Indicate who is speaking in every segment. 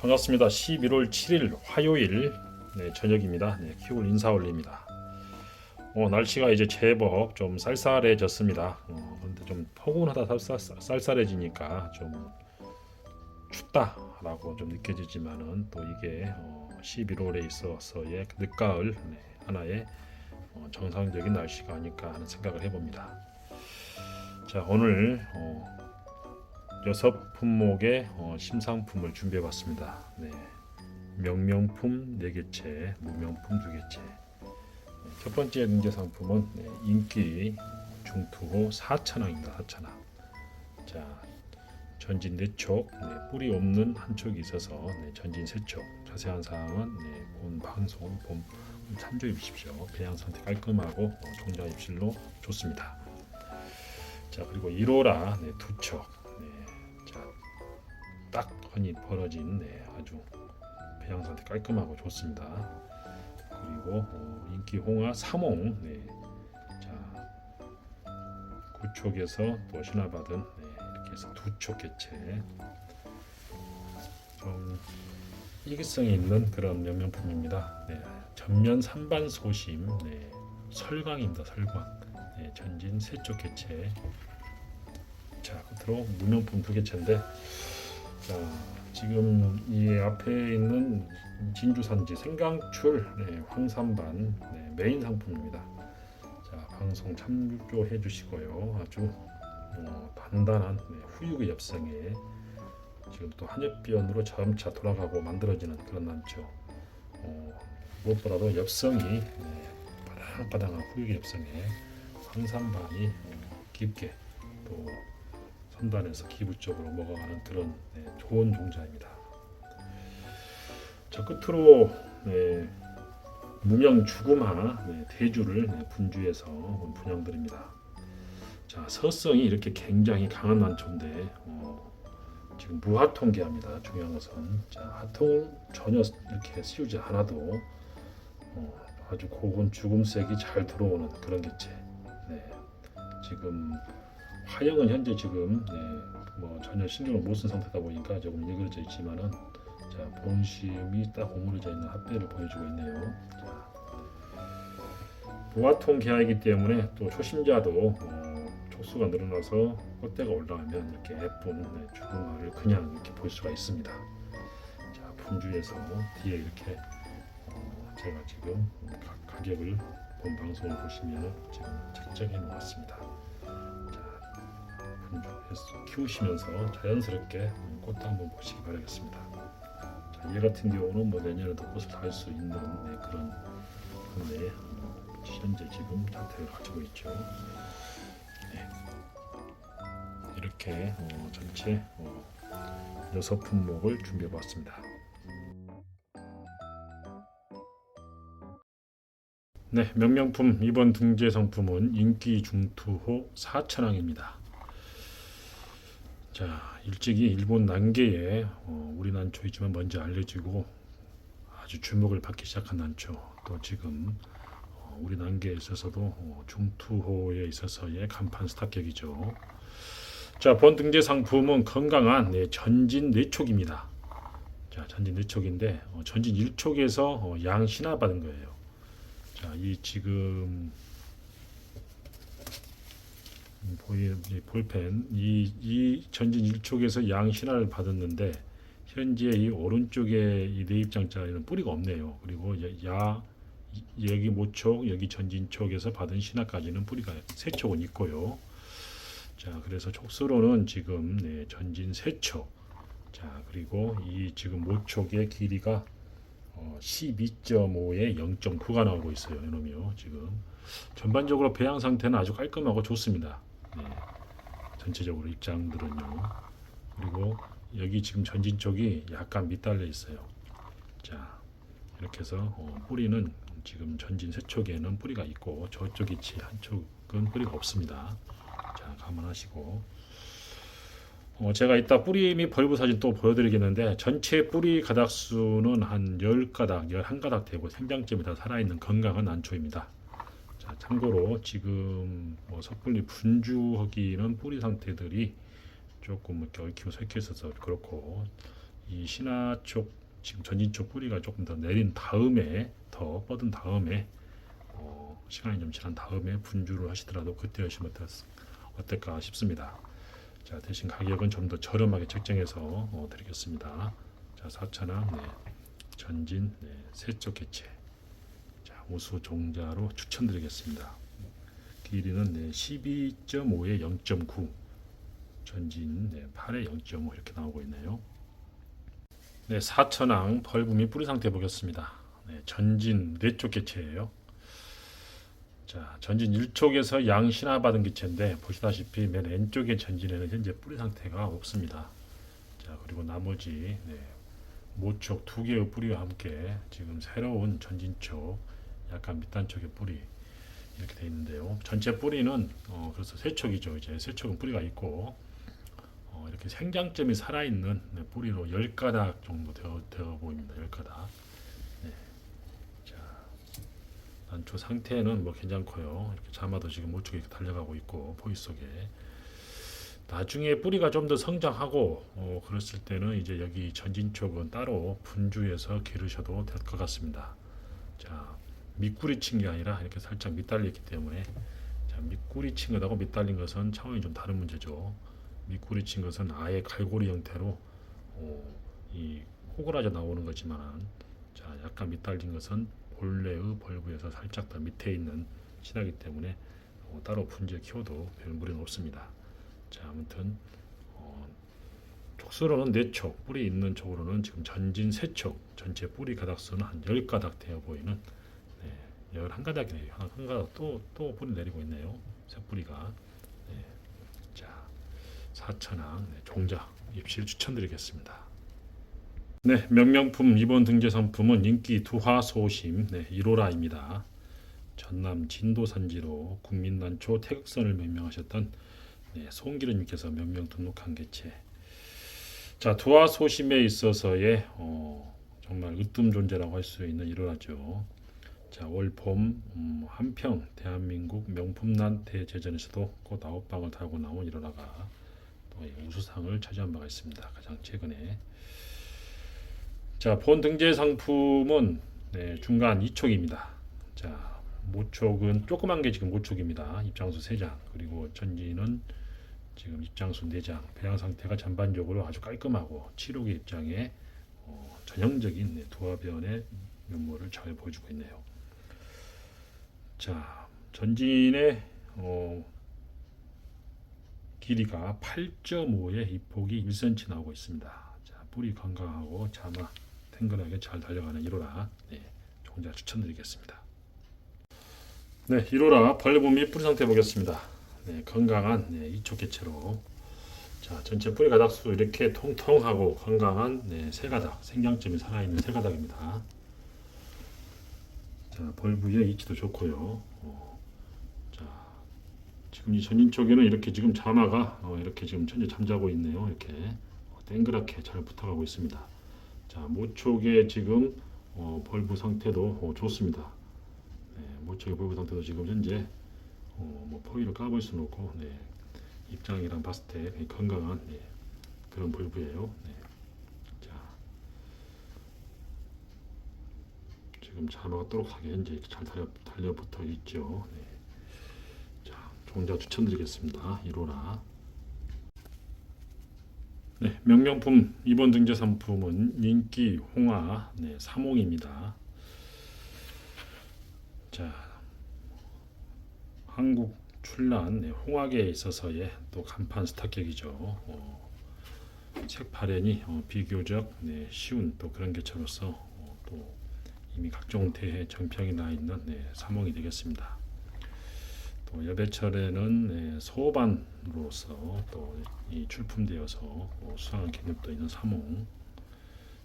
Speaker 1: 반갑습니다. 11월 7일 화요일 네, 저녁입니다. 네, 키울 인사 올립니다. 어, 날씨가 이제 제법 좀 쌀쌀해졌습니다. 어, 근데 좀 포근하다 쌀쌀, 쌀쌀해지니까 좀 춥다라고 좀 느껴지지만은 또 이게 어, 11월에 있어서의 그 늦가을 네, 하나의 어, 정상적인 날씨가 아닐까 하는 생각을 해봅니다. 자 오늘 어, 여섯 품목의 어, 심상품을 준비해 봤습니다. 네, 명명품 네 개체, 무명품 두 개체. 네, 첫 번째 능제 상품은 네, 인기 중투호 4천왕입니다. 4천왕. 자, 전진 네 촉, 네, 뿌리 없는 한 촉이 있어서 네, 전진 세 촉. 자세한 사항은 네, 본 방송 본 참조해 주십시오. 배양 상태 깔끔하고 어, 종자 입실로 좋습니다. 자 그리고 1호라 네, 두 촉. 흔히 벌어진 네, 아주 배양 상태 깔끔하고 좋습니다. 그리고 어, 인기 홍화 3홍. 네, 자 구촉에서 또 신화받은 네, 이렇게 해서 두촉 개체. 좀 이기성이 있는 그런 명명품입니다. 네, 전면 산반 소심. 네, 설광입니다. 설광. 네, 전진 세쪽 개체. 자 끝으로 무명품 두 개체인데 자 지금 이 앞에 있는 진주산지 생강출 네, 황산반 네, 메인 상품입니다. 자 방송 참조해 주시고요. 아주 어, 단단한 네, 후육의 엽성에 지금 또 한엽변으로 점차 돌아가고 만들어지는 그런 난초. 어, 무엇보다도 엽성이 네, 바닥바닥한 후육의 엽성에 황산반이 어, 깊게 또 선단에서 기부 쪽으로 먹어가는 그런 네, 좋은 종자입니다. 저 끝으로 네, 무명 주구마 네, 대주를 네, 분주해서 분양드립니다. 자 서성이 이렇게 굉장히 강한 난초인데 어, 지금 무화통계합니다. 중요한 것은 자 화통을 전혀 이렇게 씌우지 않아도 어, 아주 고운 죽음색이 잘 들어오는 그런 개체. 네. 지금 화형은 현재 지금 네, 뭐 전혀 신경을 못 쓴 상태다 보니까 조금 일그러져 있지만은 자 본심이 딱 오므려져 있는 합배를 보여주고 있네요. 자, 무화통 계약이기 때문에 또 초심자도 어, 촉수가 늘어나서 꽃대가 올라가면 이렇게 예쁜 네, 주근마를 그냥 이렇게 볼 수가 있습니다. 자 분주에서 뒤에 이렇게 어, 제가 지금 가, 가격을 본 방송을 보시면 지금 책정해 놓았습니다. 키우시면서 자연스럽게 꽃도 한번 보시기 바라겠습니다. 자, 얘 같은 경우는 뭐 내년에도 꽃을 달 수 있는 네, 그런 근데 어, 현재 지금 상태를 가지고 있죠. 네. 이렇게 어, 전체 어, 여섯 품목을 준비해 봤습니다. 네, 명명품 이번 등재 상품은 인기 중투호 4천왕입니다. 자, 일찍이 일본 난계에 어, 우리 난초이지만 먼저 알려지고 아주 주목을 받기 시작한 난초. 또 지금 어, 우리 난계에 있어서도 어, 중투호에 있어서의 간판 스타격이죠. 자, 본 등재 상품은 건강한 네, 전진 뇌촉입니다. 자, 전진 뇌촉인데 어, 전진 1촉에서 어, 양 신화 받은 거예요. 자, 이 지금 음, 보이 이 볼펜 이, 이 전진 1촉에서 양 신화를 받았는데 현재 이 오른쪽에 이 내입장자에는 뿌리가 없네요. 그리고 야- 야 여기 모촉 여기 전진촉에서 받은 신화까지는 뿌리가 세 촉은 있고요. 자 그래서 촉수로는 지금 네, 전진 세 촉. 자 그리고 이 지금 모촉의 길이가 어, 12.5에 0.9가 나오고 있어요. 이놈이요. 지금 전반적으로 배양 상태는 아주 깔끔하고 좋습니다. 네. 전체적으로 입장들은요. 그리고 여기 지금 전진 쪽이 약간 밑달려 있어요. 자 이렇게 해서 어, 뿌리는 지금 전진 세 촉에는 뿌리가 있고 저쪽 위치 한쪽은 뿌리가 없습니다. 자 감안하시고 어, 제가 이따 뿌리 및 벌브 사진 또 보여드리겠는데 전체 뿌리 가닥 수는 한 10가닥, 11가닥 되고 생장점이 다 살아있는 건강한 난초입니다. 자, 참고로 지금 뭐 섣불리 분주하기는 뿌리 상태들이 조금 이렇게 얽히고 설켜 있어서 그렇고 이 신화 쪽 지금 전진 쪽 뿌리가 조금 더 내린 다음에 더 뻗은 다음에 어, 시간이 좀 지난 다음에 분주를 하시더라도 그때 하시면 어떨- 어떨까 싶습니다. 자 대신 가격은 좀 더 저렴하게 책정해서 어, 드리겠습니다. 자 4천원 네. 전진 네. 세쪽 개체 자 우수 종자로 추천드리겠습니다. 길이는 네. 12.5에 0.9 전진 네. 8에 0.5 이렇게 나오고 있네요. 네, 4천왕 벌금이 뿌리 상태 보겠습니다. 네, 전진 네쪽 개체예요. 자, 전진 1촉에서 양신화 받은 개체인데 보시다시피 맨 왼쪽의 전진에는 현재 뿌리 상태가 없습니다. 자, 그리고 나머지 네, 모촉 두 개의 뿌리와 함께 지금 새로운 전진 쪽 약간 밑단 쪽의 뿌리 이렇게 돼 있는데요. 전체 뿌리는 어, 그래서 세 촉이죠. 이제 세 촉은 뿌리가 있고 어, 이렇게 생장점이 살아있는 네, 뿌리로 10가닥 정도 되어, 되어 보입니다. 10가닥. 네. 자, 난초 상태는 뭐 괜찮고요. 이렇게 자마도 지금 우측에 이렇게 달려가고 있고 포위 속에 나중에 뿌리가 좀 더 성장하고 어, 그랬을 때는 이제 여기 전진 쪽은 따로 분주해서 기르셔도 될 것 같습니다. 자, 밑구리 친 게 아니라 이렇게 살짝 밑달렸기 때문에 자, 밑구리 친 것하고 밑달린 것은 차원이 좀 다른 문제죠. 밑구리 친 것은 아예 갈고리 형태로 어, 이 호그라져 나오는 거지만 자 약간 밑달린 것은 본래의 벌브에서 살짝 더 밑에 있는 신하기 때문에 어, 따로 분재 키워도 별 무리는 없습니다. 자 아무튼 어, 촉수로는 네 촉, 뿌리 있는 쪽으로는 지금 전진 세 촉, 전체 뿌리 가닥수는 한열 가닥 되어 보이는 네, 열한 가닥이네요. 한, 한 가닥 또또 뿌리 내리고 있네요. 새 뿌리가. 네. 자. 사천왕 네, 종자 입실 추천드리겠습니다. 네, 명명품 이번 등재 상품은 인기 두화 소심 네, 1호라입니다. 전남 진도 산지로 국민난초 태극선을 명명하셨던 네, 송기르님께서 명명 등록한 개체. 자, 두화 소심에 있어서의 어, 정말 으뜸 존재라고 할 수 있는 1호라죠. 자, 월봄 음, 한평 대한민국 명품난 대제전에서도 곧 아홉 방을 달고 나온 1호라가 또 우수상을 차지한 바가 있습니다. 가장 최근에 자, 본 등재 상품은 네, 중간 2촉입니다. 자, 모촉은 조그만 게 지금 모촉입니다. 입장수 3장 그리고 전지는 지금 입장수 4장 배양 상태가 전반적으로 아주 깔끔하고 치료기 입장에 어, 전형적인 네, 두화변의 면모를 잘 보여주고 있네요. 자, 전진의 어, 길이가 8.5에 입폭이 1cm 나오고 있습니다. 자, 뿌리 건강하고 자마 탱글하게 잘 달려가는 1호라 네, 종자 추천드리겠습니다. 네, 1호라 벌레 및 뿌리 상태 보겠습니다. 네, 건강한 네, 이촉 개체로 자, 전체 뿌리 가닥수 이렇게 통통하고 건강한 네, 세 가닥 생장점이 살아있는 세 가닥입니다. 자, 벌브의 이치도 좋고요. 어, 자, 지금 이 전진 쪽에는 이렇게 지금 자마가 어, 이렇게 지금 전체 잠자고 있네요. 이렇게 어, 땡그랗게 잘 붙어가고 있습니다. 자, 모촉의 지금 어, 벌브 상태도 어, 좋습니다. 네, 모촉의 벌브 상태도 지금 현재 어, 뭐 포위를 까볼 수는 없고 네, 입장이랑 봤을 때 굉장히 건강한 네, 그런 벌브예요. 네. 자, 지금 자마가 또록하게 현재 이렇게 잘 달려, 달려붙어 있죠. 네. 자, 종자 추천드리겠습니다. 1호라. 네, 명명품 이번 등재 상품은 인기 홍화 네, 3홍입니다. 자, 한국 출란 네, 홍학에 있어서의 또 간판 스타격이죠. 어, 책 발현이 어, 비교적 네, 쉬운 또 그런 개체로서 어, 또 이미 각종 대회 정평이 나 있는 네, 3홍이 되겠습니다. 또 여배철에는 네, 소반으로서 또 이 출품되어서 어, 수상한 개념도 있는 3홍.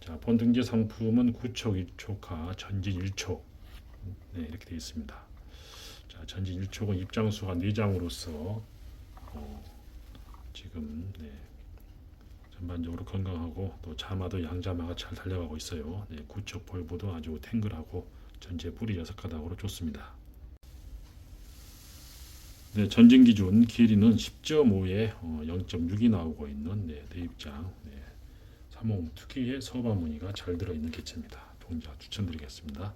Speaker 1: 자, 본 등재 상품은 9촉 1촉과 전진 1촉 네, 이렇게 되어 있습니다. 자, 전진 1촉은 입장수가 4장으로서 어, 지금 네, 전반적으로 건강하고 또 자마도 양자마가 잘 달려가고 있어요. 네, 9촉 볼보도 아주 탱글하고 전체 뿌리 6가닥으로 좋습니다. 네, 전진 기준 길이는 10.5에 어, 0.6이 나오고 있는 네, 대입장 네, 삼홍 특유의 서바 무늬가 잘 들어있는 개체입니다. 동자 추천드리겠습니다.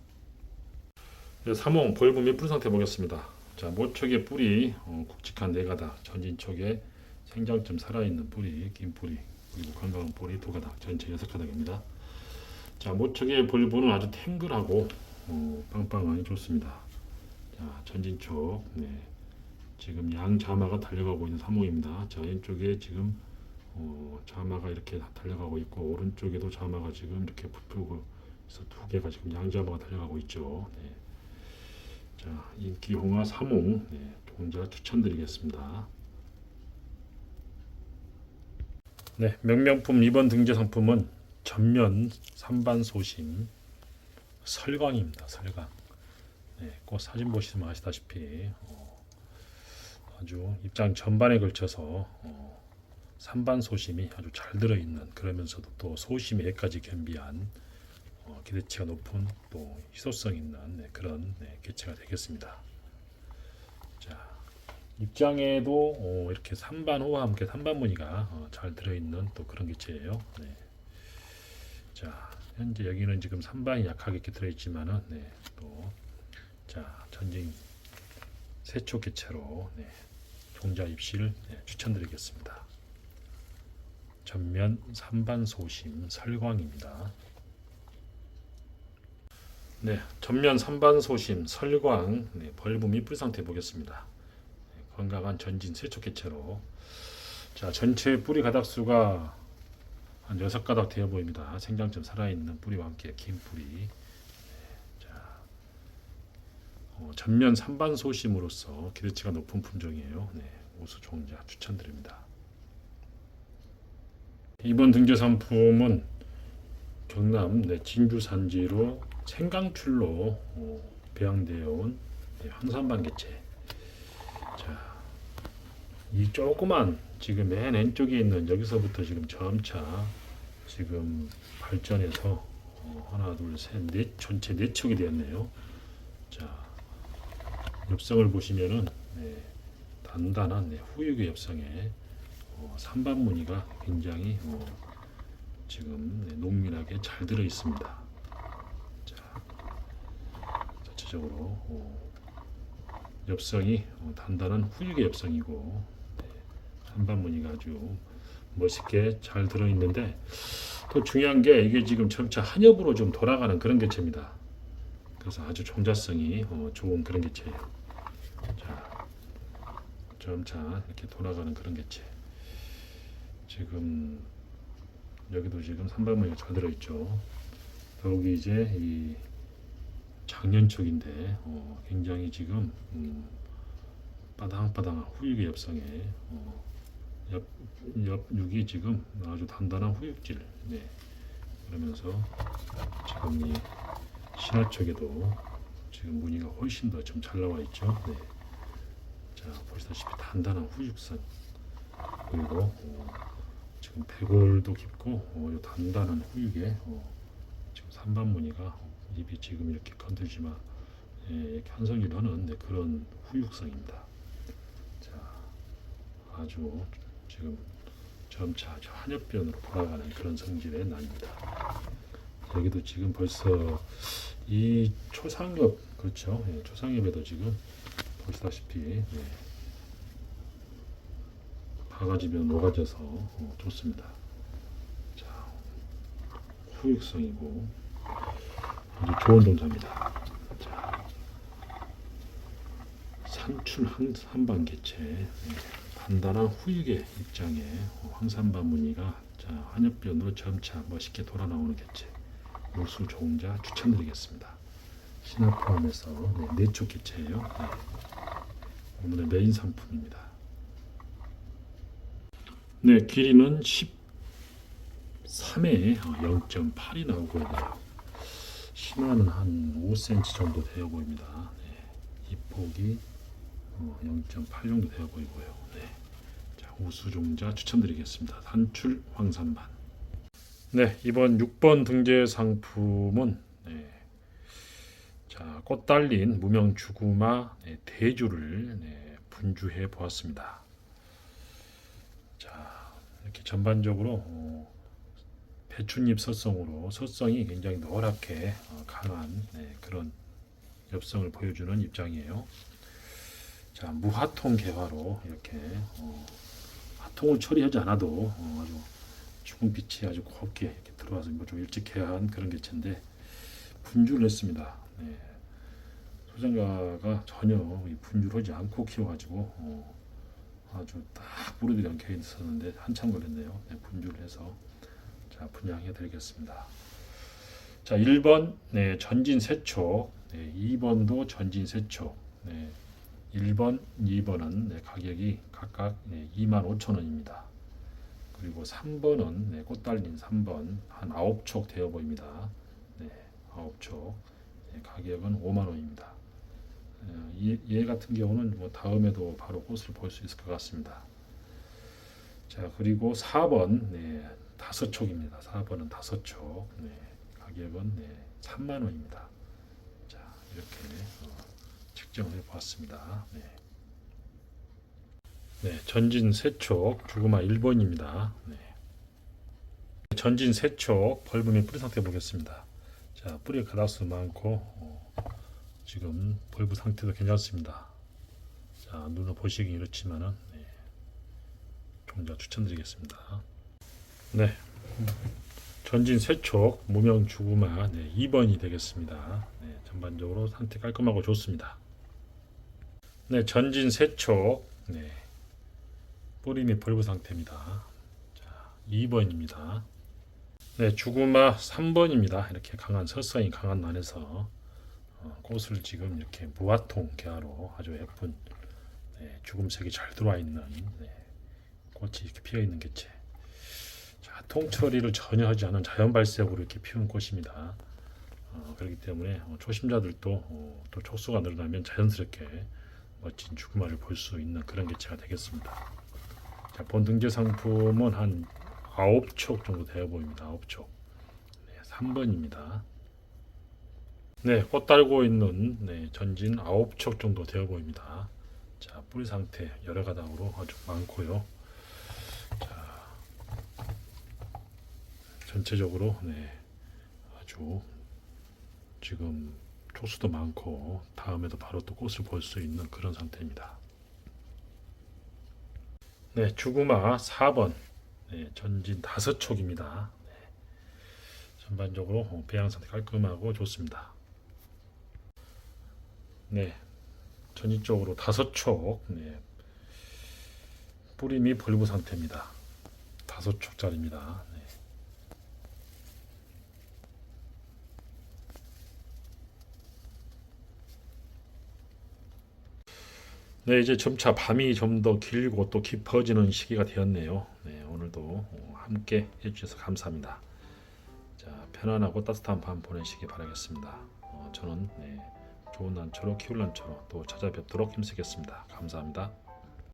Speaker 1: 네, 삼홍 벌브 및 뿌리 상태 보겠습니다. 자 모촉의 뿌리 어, 굵직한 네 가닥, 전진 쪽에 생장점 살아있는 뿌리, 긴 뿌리, 그리고 건강한 뿌리 두 가닥, 전체 여섯 가닥입니다. 자 모촉의 벌브는 아주 탱글하고 어, 빵빵하니 좋습니다. 자 전진 쪽, 네. 지금 양 자마가 달려가고 있는 삼홍입니다. 자 왼쪽에 지금 어, 자마가 이렇게 달려가고 있고 오른쪽에도 자마가 지금 이렇게 부풀고 있어 두 개가 지금 양 자마가 달려가고 있죠. 네. 자 인기 홍화 삼홍 네, 종자 추천드리겠습니다. 네 명명품 이번 등재 상품은 전면 삼반 소심 설광입니다. 설광. 네, 그 사진 보시면 아시다시피 어, 아주 입장 전반에 걸쳐서 어, 산반 소심이 아주 잘 들어있는 그러면서도 또 소심에까지 겸비한 어, 기대치가 높은 또 희소성 있는 네, 그런 네, 개체가 되겠습니다. 자 입장에도 어, 이렇게 산반호와 함께 산반 무늬가 어, 잘 들어있는 또 그런 개체예요. 네. 자 현재 여기는 지금 산반이 약하게 이렇게 들어있지만은 네, 또자 전진 세초 개체로 네, 종자 입시를 네, 추천드리겠습니다. 전면 삼반 소심 설광입니다. 네, 전면 삼반 소심 설광 네, 및 뿌리 상태 보겠습니다. 네, 건강한 전진 세척 개체로 자 전체 뿌리 가닥수가 한 여섯 가닥 되어 보입니다. 생장점 살아있는 뿌리와 함께 긴 뿌리. 네, 자 어, 전면 삼반 소심으로서 기대치가 높은 품종이에요. 네, 우수 종자 추천드립니다. 이번 등재 상품은 경남 네, 진주 산지로 생강출로 어, 배양되어 온 네, 황산반 개체. 자, 이 조그만 지금 맨 왼쪽에 있는 여기서부터 지금 점차 지금 발전해서 어, 하나, 둘, 셋, 넷 전체 네 척이 되었네요. 자, 엽성을 보시면은 네, 단단한 네, 후육의 엽성에 어, 산반 무늬가 굉장히 어, 지금 네, 농밀하게 잘 들어 있습니다. 자, 전체적으로 어, 엽성이 어, 단단한 후육의 엽성이고 네, 산반 무늬가 아주 멋있게 잘 들어 있는데 또 중요한 게 이게 지금 점차 한엽으로 좀 돌아가는 그런 개체입니다. 그래서 아주 종자성이 어, 좋은 그런 개체예요. 자, 점차 이렇게 돌아가는 그런 개체. 지금 여기도 지금 삼반무늬가 잘 들어있죠. 여기 이제 이 작년 쪽인데 어, 굉장히 지금 음, 빠당빠당한 후육의 엽성에 어, 옆, 옆육이 지금 아주 단단한 후육질 네. 그러면서 지금 이 신화 쪽에도 지금 무늬가 훨씬 더 좀 잘 나와 있죠. 네. 자 보시다시피 단단한 후육선 그리고 어, 지금 배골도 깊고 어, 요 단단한 후육에 어, 지금 산반 무늬가 입이 지금 이렇게 건들지만 예, 이렇게 한성기로 하는 네, 그런 후육성입니다. 자 아주 지금 점차 한엽변으로 돌아가는 그런 성질의 난입니다. 여기도 지금 벌써 이 초상엽 그렇죠. 예, 초상엽에도 지금 보시다시피 예, 바가지면 녹아져서 어, 좋습니다. 자, 후육성이고 아주 좋은 동사입니다. 자, 산출 한, 한반 개체 네, 단단한 후육의 입장에 어, 황산반 무늬가 자, 한엽변으로 점차 멋있게 돌아 나오는 개체 우수 종자 추천드리겠습니다. 신화 포함해서 네, 네쪽 개체예요. 네. 오늘의 메인 상품입니다. 네, 길이는 13에 0.8이 나오고 있네요. 신화는 한 5cm 정도 되어 보입니다. 네, 입폭이 0.8 정도 되어 보이고요. 네, 자, 우수종자 추천드리겠습니다. 단출 황산반. 네, 이번 6번 등재 상품은 네, 자, 꽃 달린 무명 주구마 네, 대주를 네, 분주해 보았습니다. 자, 이렇게 전반적으로 어, 배춧잎 서성으로 서성이 굉장히 노랗게 어, 강한 네, 그런 엽성을 보여주는 입장이에요. 자 무화통 개화로 이렇게 어, 화통을 처리하지 않아도 어, 아주 죽은 빛이 아주 곱게 이렇게 들어와서 뭐좀 일찍해한 그런 개체인데 분주를 했습니다. 네. 소장가가 전혀 이 분주하지 않고 키워가지고 어, 아주 딱 뿌리들이 엉켜 있었는데 한참 걸렸네요. 네, 분주를 해서 자 분양해 드리겠습니다. 자 1번 네, 전진 세촉 네, 2번도 전진 세촉 네, 1번 2번은 네, 가격이 각각 네, 25,000원입니다. 그리고 3번은 네, 꽃 달린 3번 한 9촉 되어 보입니다. 네, 9촉 네, 가격은 5만 원입니다. 어, 얘, 얘 같은 경우는 뭐 다음에도 바로 꽃을 볼 수 있을 것 같습니다. 자 그리고 4번 네, 다섯 촉입니다. 4번은 다섯 촉 네, 가격은 네, 3만 원입니다. 자 이렇게 어, 측정을 해 보았습니다. 네. 네, 전진 세촉 주구마 1번입니다. 네. 전진 세촉 벌분의 뿌리 상태 보겠습니다. 자 뿌리가 가닥수 많고 어, 지금 벌브 상태도 괜찮습니다. 자 눈으로 보시기 이렇지만은 네, 종자 추천드리겠습니다. 네, 전진 세촉 무명 주구마 네, 2번이 되겠습니다. 네, 전반적으로 상태 깔끔하고 좋습니다. 네, 전진 세촉 네, 뿌리 및 벌브 상태입니다. 자, 2번입니다. 네, 주구마 3번입니다. 이렇게 강한 서성이 강한 난에서 어, 꽃을 지금 이렇게 무화통 계화로 아주 예쁜 네, 죽음색이 잘 들어와 있는 네, 꽃이 이렇게 피어 있는 개체. 자, 통처리를 전혀 하지 않은 자연 발색으로 이렇게 피운 꽃입니다. 어, 그렇기 때문에 어, 초심자들도 어, 또 촉수가 늘어나면 자연스럽게 멋진 주구마를 볼 수 있는 그런 개체가 되겠습니다. 자, 본 등재 상품은 한 9촉 정도 되어 보입니다. 9촉. 네, 3번입니다. 네, 꽃 달고 있는 네, 전진 9촉 정도 되어 보입니다. 자, 뿌리 상태 여러 가닥으로 아주 많고요. 전체적으로 네, 아주 지금 촉수도 많고 다음에도 바로 또 꽃을 볼 수 있는 그런 상태입니다. 네, 주구마 4번 네, 전진 다섯 촉입니다. 네, 전반적으로 어, 배양 상태 깔끔하고 좋습니다. 네, 전진 쪽으로 다섯 촉 네, 뿌리 및 벌브 상태입니다. 다섯 촉짜리입니다. 네. 네, 이제 점차 밤이 좀 더 길고 또 깊어지는 시기가 되었네요. 네, 오늘도 어, 함께 해주셔서 감사합니다. 자, 편안하고 따뜻한 밤 보내시기 바라겠습니다. 어, 저는 네, 좋은 난초로 키울 난초로 또 찾아뵙도록 힘쓰겠습니다. 감사합니다.